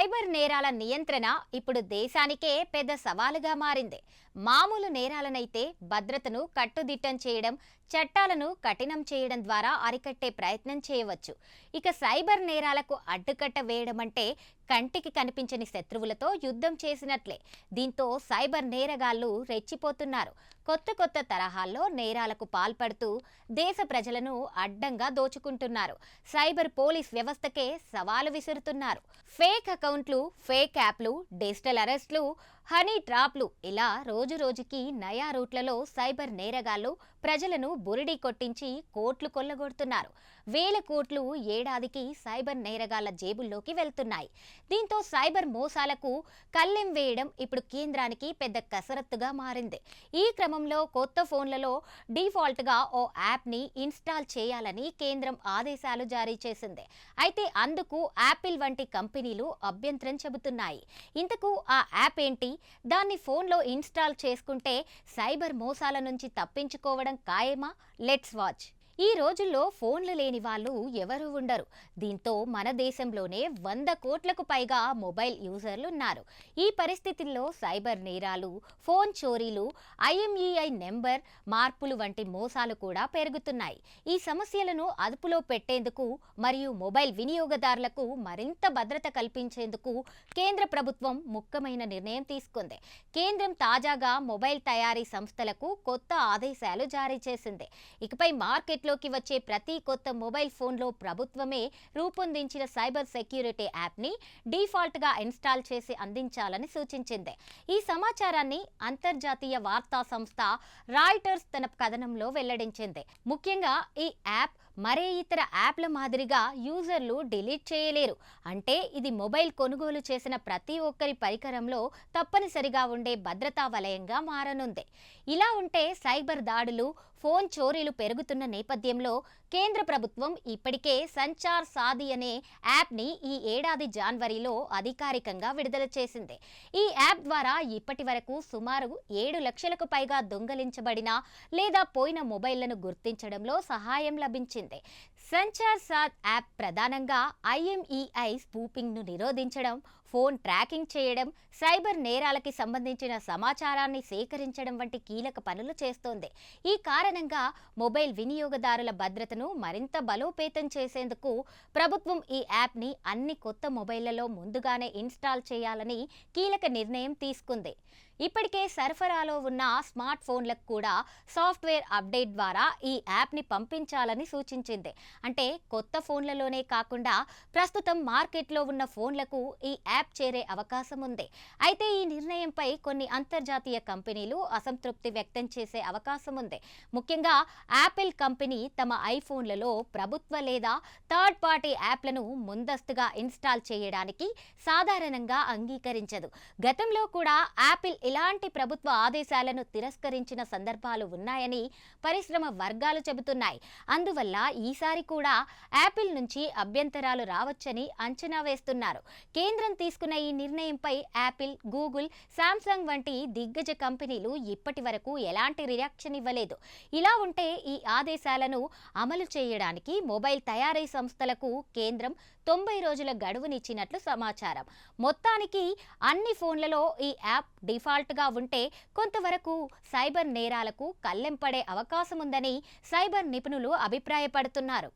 Cyber నేరాల నియంత్రణ ఇప్పుడు దేశానికే పెద్ద సవాలుగా మారింది. మామూలు నేరాలనైతే భద్రతను కట్టుదిట్టం చేయడం చట్టాలను కఠినం చేయడం ద్వారా అరికట్టే ప్రయత్నం చేయవచ్చు. ఇక సైబర్ నేరాలకు అడ్డుకట్ట వేయడం అంటే కంటికి కనిపించని శత్రువులతో యుద్ధం చేసినట్లే. దీంతో సైబర్ నేరగాళ్ళు రెచ్చిపోతున్నారు. కొత్త కొత్త తరహాల్లో నేరాలకు పాల్పడుతూ దేశ ప్రజలను అడ్డంగా దోచుకుంటున్నారు. సైబర్ పోలీస్ వ్యవస్థకే సవాలు విసురుతున్నారు. ఫేక్ అకౌంట్లు ఫేక్ యాప్లు డిజిటల్ అరెస్ట్లు హనీ ట్రాప్లు ఇలా రోజు రోజుకి నయా రూట్లలో సైబర్ నేరగాళ్ళు ప్రజలను బురిడి కొట్టించి కోట్లు కొల్లగొడుతున్నారు. వేల కోట్లు ఏడాదికి సైబర్ నేరగాళ్ళ జేబుల్లోకి వెళ్తున్నాయి. దీంతో సైబర్ మోసాలకు కళ్ళెం వేయడం ఇప్పుడు కేంద్రానికి పెద్ద కసరత్తుగా మారింది. ఈ క్రమంలో కొత్త ఫోన్లలో డిఫాల్ట్గా ఓ యాప్ని ఇన్స్టాల్ చేయాలని కేంద్రం ఆదేశాలు జారీ చేసింది. అయితే అందుకు యాపిల్ వంటి కంపెనీలు అభ్యంతరం చెబుతున్నాయి. ఇంతకు ఆ యాప్ ఏంటి? దాన్ని ఫోన్లో ఇన్స్టాల్ చేసుకుంటే సైబర్ మోసాల నుంచి తప్పించుకోవడం ఖాయమా? Let's watch. ఈ రోజుల్లో ఫోన్లు లేని వాళ్ళు ఎవరు ఉండరు. దీంతో మన దేశంలోనే వంద కోట్లకు పైగా మొబైల్ యూజర్లు ఉన్నారు ఈ పరిస్థితుల్లో సైబర్ నేరాలు ఫోన్ చోరీలు ఐఎంఈఐ నెంబర్ మార్పులు వంటి మోసాలు కూడా పెరుగుతున్నాయి. ఈ సమస్యలను అదుపులో పెట్టేందుకు మరియు మొబైల్ వినియోగదారులకు మరింత భద్రత కల్పించేందుకు కేంద్ర ప్రభుత్వం ముఖ్యమైన నిర్ణయం తీసుకుంది. కేంద్రం తాజాగా మొబైల్ తయారీ సంస్థలకు కొత్త ఆదేశాలు జారీ చేసింది. ఇకపై అందుబాటులోకి వచ్చే ప్రతి కొత్త మొబైల్ ఫోన్లో ప్రభుత్వమే రూపొందించిన సైబర్ సెక్యూరిటీ యాప్ని డీఫాల్ట్గా ఇన్స్టాల్ చేసి అందించాలని సూచించింది. ఈ సమాచారాన్ని అంతర్జాతీయ వార్తా సంస్థ రాయిటర్స్ తన కథనంలో వెల్లడించింది. ముఖ్యంగా ఈ యాప్ మరే ఇతర యాప్ల మాదిరిగా యూజర్లు డిలీట్ చేయలేరు. అంటే ఇది మొబైల్ కొనుగోలు చేసిన ప్రతి ఒక్కరి పరికరంలో తప్పనిసరిగా ఉండే భద్రతా వలయంగా మారనుంది. ఇలా ఉంటే సైబర్ దాడులు ఫోన్ చోరీలు పెరుగుతున్న నేపథ్యంలో కేంద్ర ప్రభుత్వం ఇప్పటికే సంచార్ సాది అనే యాప్ని ఈ ఏడాది జనవరిలో అధికారికంగా విడుదల చేసింది. ఈ యాప్ ద్వారా ఇప్పటి వరకు సుమారు ఏడు లక్షలకు పైగా దొంగలించబడిన లేదా పోయిన మొబైళ్ళను గుర్తించడంలో సహాయం లభించింది. సంచార్ సాత్ యాప్ ప్రధానంగా ఐఎంఈఐ స్పూపింగ్ను నిరోధించడం ఫోన్ ట్రాకింగ్ చేయడం సైబర్ నేరాలకి సంబంధించిన సమాచారాన్ని సేకరించడం వంటి కీలక పనులు చేస్తోంది. ఈ కారణంగా మొబైల్ వినియోగదారుల భద్రతను మరింత బలోపేతం చేసేందుకు ప్రభుత్వం ఈ యాప్ని అన్ని కొత్త మొబైళ్ళలో ముందుగానే ఇన్స్టాల్ చేయాలని కీలక నిర్ణయం తీసుకుంది. ఇప్పటికే సరఫరాలో ఉన్న స్మార్ట్ ఫోన్లకు కూడా సాఫ్ట్వేర్ అప్డేట్ ద్వారా ఈ యాప్ని పంపించాలని సూచించింది. అంటే కొత్త ఫోన్లలోనే కాకుండా ప్రస్తుతం మార్కెట్లో ఉన్న ఫోన్లకు ఈ యాప్ చేరే అవకాశం ఉంది. అయితే ఈ నిర్ణయంపై కొన్ని అంతర్జాతీయ కంపెనీలు అసంతృప్తి వ్యక్తం చేసే అవకాశం ఉంది. ముఖ్యంగా యాపిల్ కంపెనీ తమ ఐఫోన్లలో ప్రభుత్వ లేదా థర్డ్ పార్టీ యాప్లను ముందస్తుగా ఇన్స్టాల్ చేయడానికి సాధారణంగా అంగీకరించదు. గతంలో కూడా యాపిల్ ఇలాంటి ప్రభుత్వ ఆదేశాలను తిరస్కరించిన సందర్భాలు ఉన్నాయని పరిశ్రమ వర్గాలు చెబుతున్నాయి. అందువల్ల ఈసారి కూడా యాపిల్ నుంచి అభ్యంతరాలు రావచ్చని అంచనా వేస్తున్నారు. కేంద్రం తీసుకున్న ఈ నిర్ణయంపై యాపిల్ గూగుల్ శాంసంగ్ వంటి దిగ్గజ కంపెనీలు ఇప్పటి వరకు ఎలాంటి రియాక్షన్ ఇవ్వలేదు. ఇలా ఉంటే ఈ ఆదేశాలను అమలు చేయడానికి మొబైల్ తయారీ సంస్థలకు కేంద్రం తొంభై రోజుల గడువునిచ్చినట్లు సమాచారం. మొత్తానికి అన్ని ఫోన్లలో ఈ యాప్ డిఫాల్ట్ డిఫాల్ట్గా ఉంటే కొంతవరకు సైబర్ నేరాలకు కళ్ళెంపడే అవకాశముందని సైబర్ నిపుణులు అభిప్రాయపడుతున్నారు.